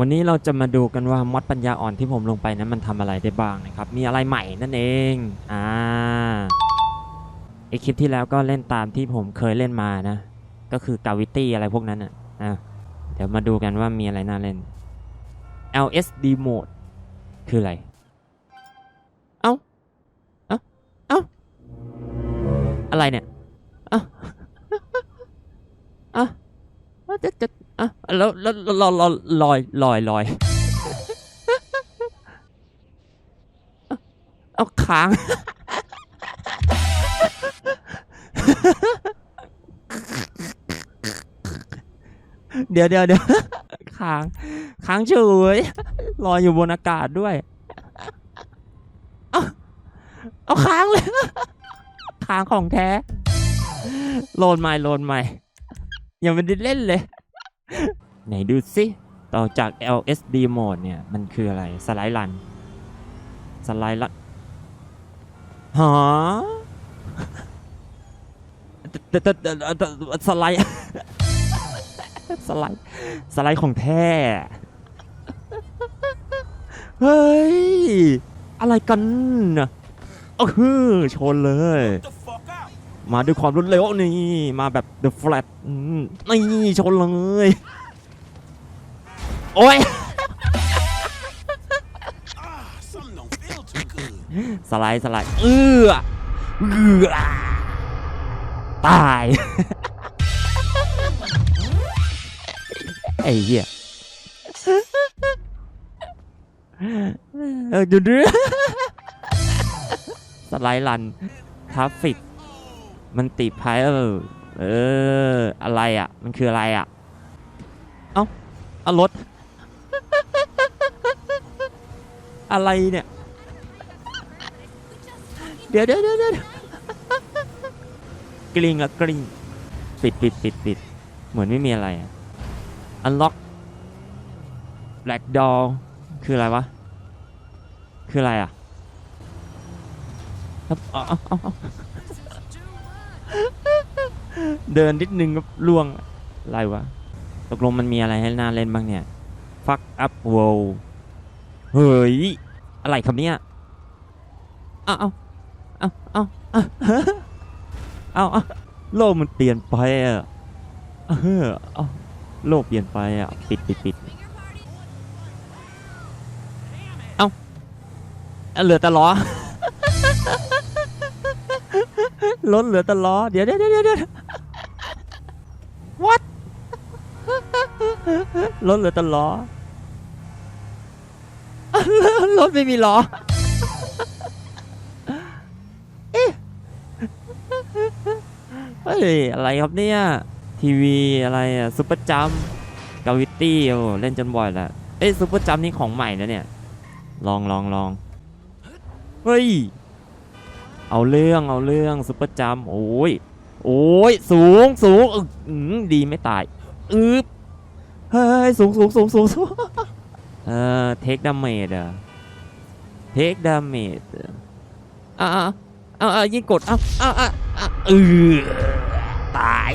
วันนี้เราจะมาดูกันว่ามอดปัญญาอ่อนที่ผมลงไปนั้นมันทำอะไรได้บ้างนะครับ มีอะไรใหม่นั่นเอง อ่าไอคลิปที่แล้วก็เล่นตามที่ผมเคยเล่นมานะ ก็คือกาวิตี้อะไรพวกนั้นอะอะเดี๋ยวมาดูกันว่ามีอะไรน่าเล่น LSD mode คืออะไร เอ้า เอ้า เอ้า อะไรเนี่ย เอ้า เอ้าเอ้าจะจะ แล้วแล้วลอยลอยลอยลอยเอาค้างเดี๋ยวเดี๋ยวเดี๋ยวค้างค้างเฉยลอยอยู่บนอากาศด้วย เอาเอาค้างเลยค้างของแท้โลดใหม่โลดใหม่ยังไม่ได้เล่นเลย ไหนดูสิต่อจาก LSD mode เนี่ย มันคืออะไร สไลด์รัน สไลด์รันฮะแต่แต่แต่แต่สไลด์สไลด์สไลด์ของแท้ เฮ้ย อะไรกันน่ะเออฮือชนเลย มาด้วยความรวดเร็วนี่ มาแบบ The Flat นี่ชนเลย โอ้ย Ah, something don't feel too good. สไลด์สไลด์เอื้อเอื้อตาย ไอ้เหี้ยเออดูดูสไลด์รันทราฟฟิก มันติดไพเออเออ อะไรอะ มันคืออะไรอะ เอ้าเอารถ อะไรเนี่ย เดี๋ยวเดี๋ยวเดี๋ยวเดี๋ยวกลิ้งละกลิ้งปิดปิดปิดปิดเหมือนไม่มีอะไรอะ unlock black door คืออะไรวะ คืออะไรอะครับเอาเอาเอาเอาเดินนิดนึงก็ล่วงอะไรวะ ตกลงมันมีอะไรให้น่าเล่นบ้างเนี่ย fuck up world เฮ้ย อะไรครับเนี่ยเอาเอาเอาเอาเอาเอาเอาโลกมันเปลี่ยนไปอะเออเอาโลกเปลี่ยนไปอะ ปิดปิดปิดเอาเอาเหลือแต่ล้อรถเหลือแต่ล้อ เดี๋ยวเดี๋ยวเดี๋ยวเดี๋ยว what รถเหลือแต่ล้อ รถไม่มีล้อ เอ๊ะเฮ้ยอะไรครับเนี่ย ทีวีอะไรอะซุปเปอร์จัมกาวิตี้โอ้เล่นจนบ่อยแล้วเอ้ยซุปเปอร์จัมนี่ของใหม่นะเนี่ย ลองลองลองเฮ้ย เอาเรื่องเอาเรื่องซุปเปอร์จัมโอ้ยโอ้ยสูงสูงอึกอืมดีไม่ตาย อึบเฮ้ยสูงสูงสูงสูงสูง เออเทคดาเมจอะเทคดาเมจอะอะอะอะยิงกดอะอะอะอะเออตาย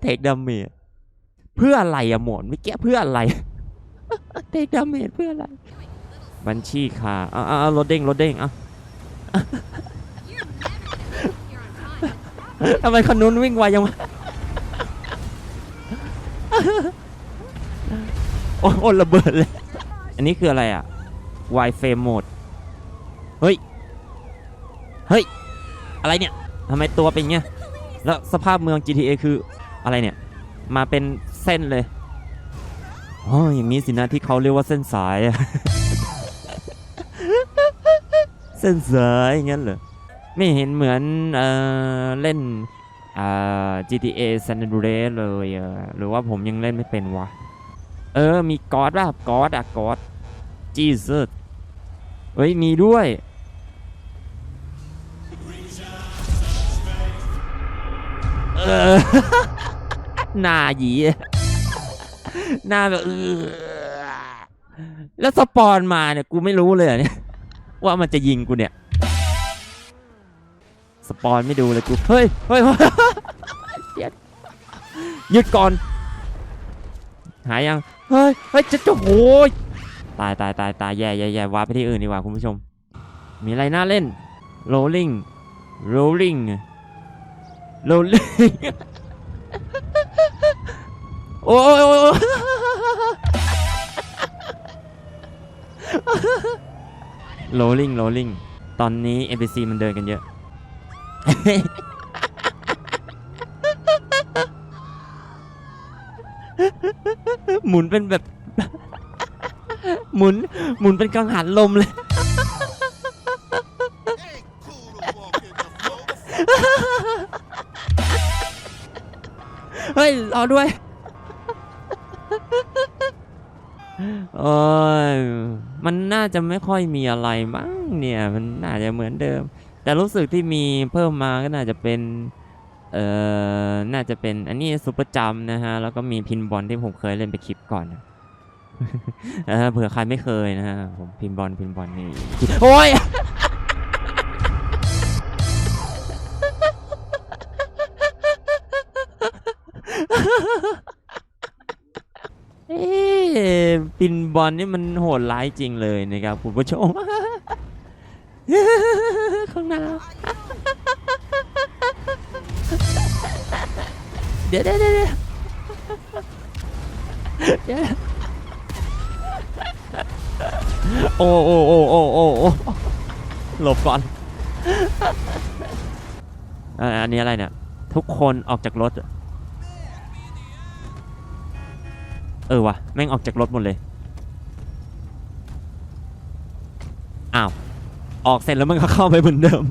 เทคดาเมจเพื่ออะไรอะหมอนไม่แก้เพื่ออะไรเทคดาเมจเพื่ออะไร บัญชีค่ะอะอะอะรถเด้งรถเด้งอะทำไมคนนู้นวิ่งไวยังวะ โอ้โอ้ระเบิดเลย อันนี้คืออะไรอะ Wi Frame Mode เฮ้ย เฮ้ย อะไรเนี่ยทำไมตัวเป็นเงี้ย แล้วสภาพเมือง GTA คืออะไรเนี่ย มาเป็นเส้นเลย อ๋อ อย่างนี้สินะที่เขาเรียกว่าเส้นสาย เส้นสายงั้นเหรอ ไม่เห็นเหมือนเออเล่นอ่า GTA San Andreas เลยหรือว่าผมยังเล่นไม่เป็นวะ เออ มีกอดป่ะกอดอะกอดจีซัสเฮ้ย มีด้วย เออ หน้าหยีหน้าแบบเออแล้วสปอนมาเนี่ย กูไม่รู้เลยเนี่ย ว่ามันจะยิงกูเนี่ย สปอนไม่ดูเลยกู เฮ้ย เฮ้ยเฮ้ยหยุดก่อน หายยัง เฮ้ยเฮ้ยจะจะโอ้ยตายตายตายตายแย่แย่แย่ว่าไปที่อื่นดีกว่าคุณผู้ชม มีอะไรน่าเล่น rolling rolling rolling โอ้ยโอ้ยโอ้ยโอ้ย rolling rolling ตอนนี้ NPC มันเดินกันเยอะ หมุนเป็นแบบ หมุนหมุนเป็นกังหันลมเลย Ain't cool to walk in the floor. เฮ้ยรอด้วยโอ้ยมันน่าจะไม่ค่อยมีอะไรมั้งเนี่ย มันน่าจะเหมือนเดิม แต่รู้สึกที่มีเพิ่มมาก็น่าจะเป็น เอ่อ น่าจะเป็นอันนี้ซุปเปอร์จัมนะฮะ แล้วก็มีพินบอลที่ผมเคยเล่นไปคลิปก่อนนะเออเผื่อใครไม่เคยนะฮะ ผมพินบอลพินบอลนี่ โอ้ยเอ๊ะปินบอลนี่มันโหดร้ายจริงเลยนะครับ คุณผู้ชมข้างหน้า เดี๋ยวเดี๋ยวเดี๋ยวเดี๋ยวโอ้โอ้โอ้โอ้โอ้โอ้หลบก่อนอันนี้อะไรเนี่ย ทุกคนออกจากรถ เออวะแม่งออกจากรถหมดเลย อ้าว ออกเสร็จแล้วมันก็เข้าไปเหมือนเดิม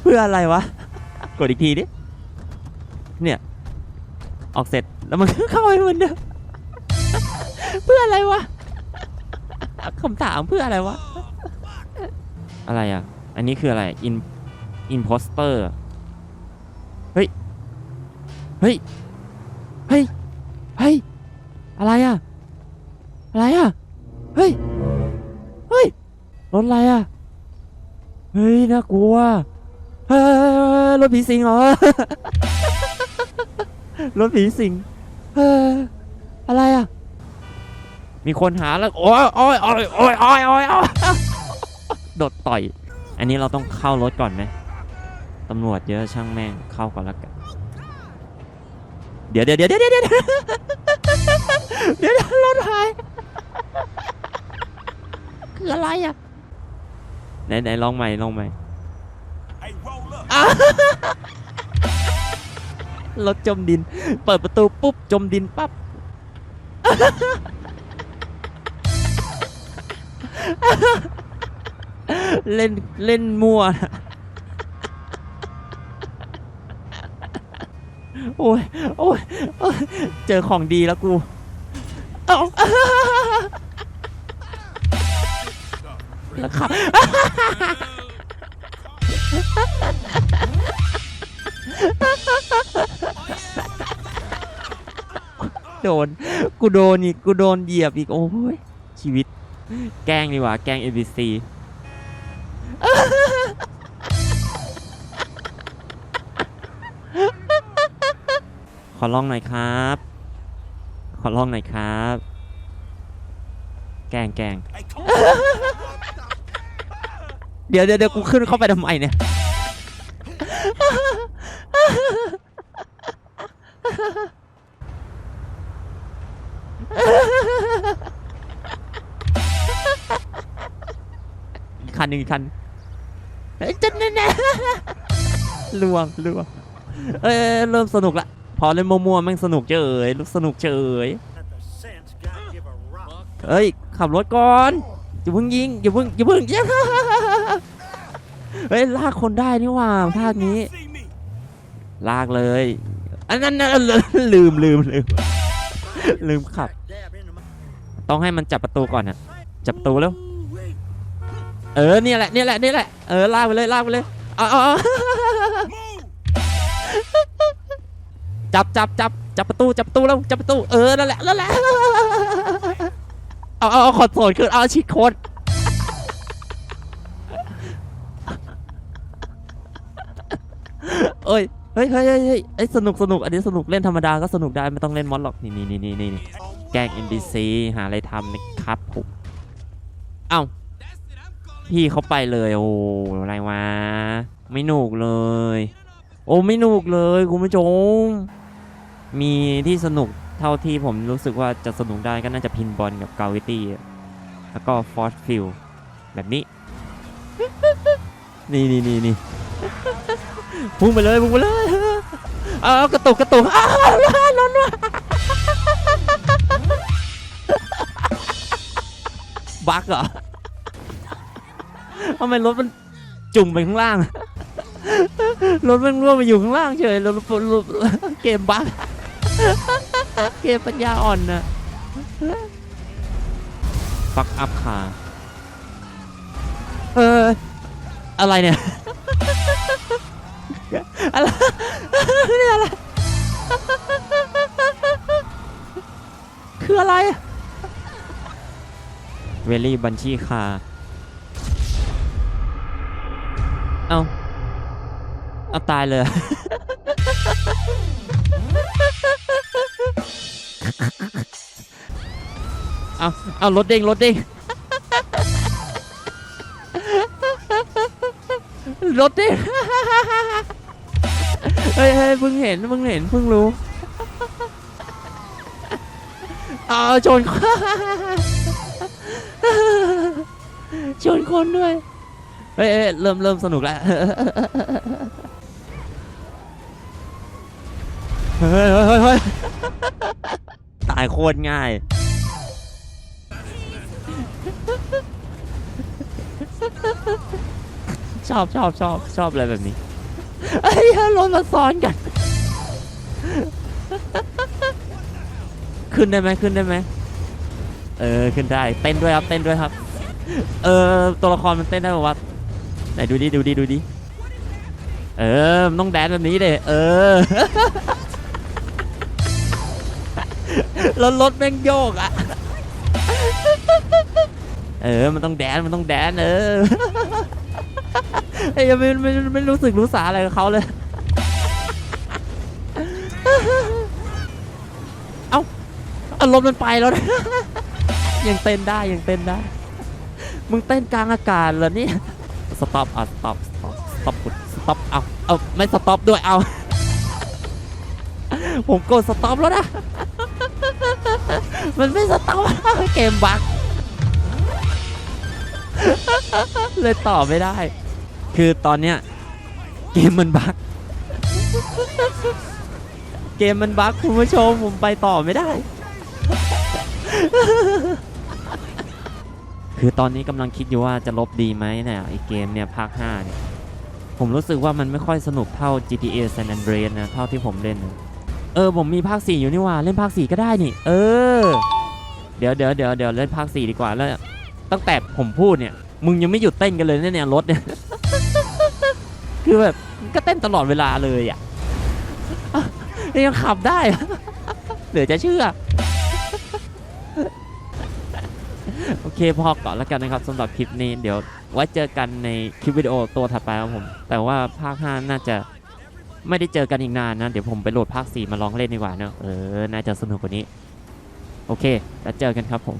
เพื่ออะไรวะ กดอีกทีดิ เนี่ย ออกเสร็จแล้วมันก็เข้าไปเหมือนเดิม เพื่ออะไรวะคำถามเพื่ออะไรวะ อะไรอะ อันนี้คืออะไร อิน อินโพสเตอร์ เฮ้ย เฮ้ย เฮ้ย เฮ้ย อะไรอะ อะไรอะ เฮ้ย เฮ้ย รถอะไรอะ เฮ้ย น่ากลัว เฮ้ย รถผีสิงเหรอ รถผีสิงเอออะไรอะ มีคนหาแล้ว โอ้ยโอ้ยโอ้ยโอ้ยโอ้ยโอ้ยโดดต่อย อันนี้เราต้องเข้ารถก่อนไหมตำรวจเยอะช่างแม่งเข้าก่อนละกัน เดี๋ยวเดี๋ยวเดี๋ยวเดี๋ยวเดี๋ยวเดี๋ยวรถหายคืออะไรอะไหนไหนลองใหม่ลองใหม่ รถจมดิน เปิดประตูปุ๊บจมดินปั๊บเล่นเล่นมั่วนะโอ้ยโอ้ยโอ้ยเจอของดีแล้วกู เอาแล้วขับ โดน กูโดนอีก กูโดนเหยียบอีก โอ้ย ชีวิต แกล้งดีกว่า แกล้ง ABC ขอลองหน่อยครับ ขอลองหน่อยครับ แกล้งแกล้งเดี๋ยวเดี๋ยวเดี๋ยวกูขึ้นเข้าไปทำไมเนี่ย อีกคันหนึ่งอีกคันเฮ้ยจะแน่ๆลวงลวงเอ้ยเริ่มสนุกละ พอเล่นมัวๆแม่งสนุกเฉยลุกสนุกเฉย Let the sense God give a rock. เอ้ย ขับรถก่อน อย่าเพิ่งยิง อย่าเพิ่งอย่าเพิ่งย่าเฮ้ย ลากคนได้นี่หว่าภาคนี้ See ลากเลย อันนั้นนะลืมลืมลืมลืมขับ ต้องให้มันจับประตูก่อนอะจับประตูแล้ว เออเนี่ยแหละเนี่ยแหละเนี่ยแหละ เออลากไปเลยลากไปเลยเอาเอาจับจับจับจับประตูจับประตูแล้วจับประตูเออนั่นแหละนั่นแหละเอาเอาเอขอดโสดขึ้นเอาชิดโคตรเอ้ย เฮ้ยเฮ้ยเฮ้ยเฮ้ยเอ้ยสนุกสนุกอันนี้สนุกเล่นธรรมดาก็สนุกได้ไม่ต้องเล่นมอสหรอกนี่นี่นี่นี่นี่นี่แกล้ง NPC หาอะไรทำนะครับผมเอ้าพี่เขาไปเลยโอ้อะไรวะไม่หนุกเลย โอ้ไม่หนุกเลยคุณผู้ชมมีที่สนุกเท่าที่ผมรู้สึกว่าจะสนุกได้ก็น่าจะพินบอลกับกาวิตี้แล้วก็ฟอร์สฟิลแบบนี้ นี่นี่นี่นี่ พุ่งไปเลยพุ่งไปเลยเอาเอากระตุกกระตุกอ้าวล้นว่ะบักเหรอทำไมรถมันจุ่มไปข้างล่าง รถมันร่วงไปอยู่ข้างล่างเฉยรถรถเกมบักเกมปัญญาอ่อนนะฟักอัพคาเอออะไรเนี่ย อะไรนี่อะไร คืออะไรเวลี่บัญชีคา เอาเอาตายเลย เอาเอารถเด้งรถเด้งรถเด้ง เฮ้ยเฮ้ยเพิ่งเห็นเพิ่งเห็นเพิ่งรู้เอาชนชนคนด้วยเฮ้ยเริ่มเริ่มสนุกแล้วเฮ้เฮ้เฮ้ยเฮ้ยตายโคตรง่ายชอบชอบชอบชอบอะไรแบบนี้ ไอ้เหี้ยรถมาซ้อนกัน ขึ้นได้ไหมขึ้นได้ไหมเออขึ้นได้เต้นด้วยครับเต้นด้วยครับ เออตัวละครมันเต้นได้ป่าวะไหนดูดิดูดิดูดิเออมันต้องแดนแบบนี้เด้เออ แล้วรถแม่งโยกอะ เออ มันต้องแดน มันต้องแดน เออ ไอ้ยังไม่ไม่ไม่รู้สึกรู้สาอะไรกับเขาเลย เอาอารมณ์มันไปแล้วนะยังเต้นได้ยังเต้นได้ มึงเต้นกลางอากาศเหรอเนี่ยสต็อปอะสต็อปสต็อปสต็อปกดสต็อปเอาเอาไม่สต็อปด้วยเอาผมกดสต็อปแล้วนะ มันไม่สต็อปเกมบั๊กเลยต่อไม่ได้ คือตอนเนี้ยเกมมันบั๊กเกมมันบั๊กคุณผู้ชมผมไปต่อไม่ได้ คือตอนนี้กำลังคิดอยู่ว่าจะลบดีไหมเนี่ยไอเกมเนี่ยภาค5เนี่ยผมรู้สึกว่ามันไม่ค่อยสนุกเท่า GTA San Andreas นะเท่าที่ผมเล่น เออผมมีภาค 4 อยู่นี่ว่าเล่นภาค 4 ก็ได้นี่ เออ เดี๋ยวเดี๋ยวเดี๋ยวเดี๋ยวเล่นภาค 4 ดีกว่าแล้ว ตั้งแต่ผมพูดเนี่ย มึงยังไม่หยุดเต้นกันเลยเนี่ยเนี่ยรถเนี่ย คือแบบก็เต้นตลอดเวลาเลยอะยังขับได้ เหลือจะเชื่อ โอเคพอก่อนแล้วกันนะครับสำหรับคลิปนี้เดี๋ยวไว้เจอกันในคลิปวิดีโอตัวถัดไปครับผม แต่ว่าภาค 5 น่าจะไม่ได้เจอกันอีกนานนะ เดี๋ยวผมไปโหลดภาค 4 มาลองเล่นดีกว่าเนอะเออ น่าจะสนุกกว่านี้ โอเค แล้วเจอกันครับผม